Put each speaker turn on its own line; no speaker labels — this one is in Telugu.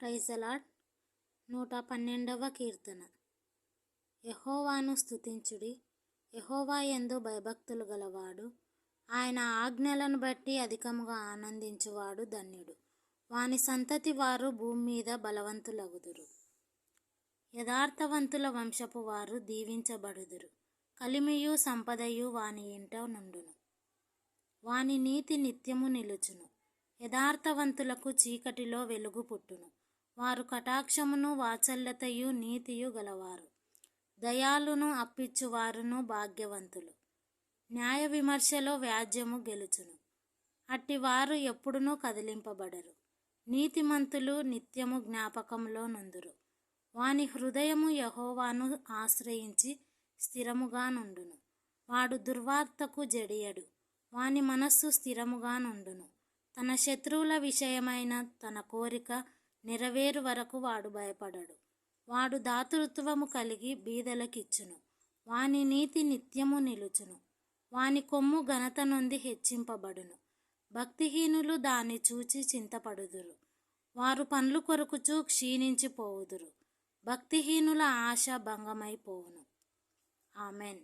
ప్రైజలాడ్ నూట పన్నెండవ కీర్తన. యహోవాను స్తుతించుడి. యహోవా ఎందు భయభక్తులు గలవాడు. ఆయన ఆజ్ఞలను బట్టి అధికముగా ఆనందించువాడు ధన్యుడు. వాని సంతతి వారు భూమి మీద బలవంతులగుదురు. యథార్థవంతుల వంశపు వారు దీవించబడుదురు. కలిమియు సంపదయు వాని ఇంట నుండును. వాని నీతి నిత్యము నిలుచును. యథార్థవంతులకు చీకటిలో వెలుగు పుట్టును. వారు కటాక్షమును వాత్సల్యతయు నీతియు గలవారు. దయాలును అప్పిచ్చువారును భాగ్యవంతులు. న్యాయ విమర్శలో వ్యాజ్యము గెలుచును. అట్టివారు ఎప్పుడునూ కదిలింపబడరు. నీతిమంతులు నిత్యము జ్ఞాపకంలో నుందురు. వాని హృదయము యహోవాను ఆశ్రయించి స్థిరముగా నుండును. వాడు దుర్వార్తకు జడియడు. వాని మనస్సు స్థిరముగా నుండును. తన శత్రువుల విషయమైన తన కోరిక నెరవేరు వరకు వాడు భయపడడు. వాడు దాతృత్వము కలిగి బీదలకిచ్చును. వాని నీతి నిత్యము నిలుచును. వాని కొమ్ము ఘనత నుండి హెచ్చింపబడును. భక్తిహీనులు దాన్ని చూచి చింతపడుదురు. వారు పండ్లు కొరుకుచూ క్షీణించిపోవుదురు. భక్తిహీనుల ఆశ భంగమైపోవును. ఆమెన్.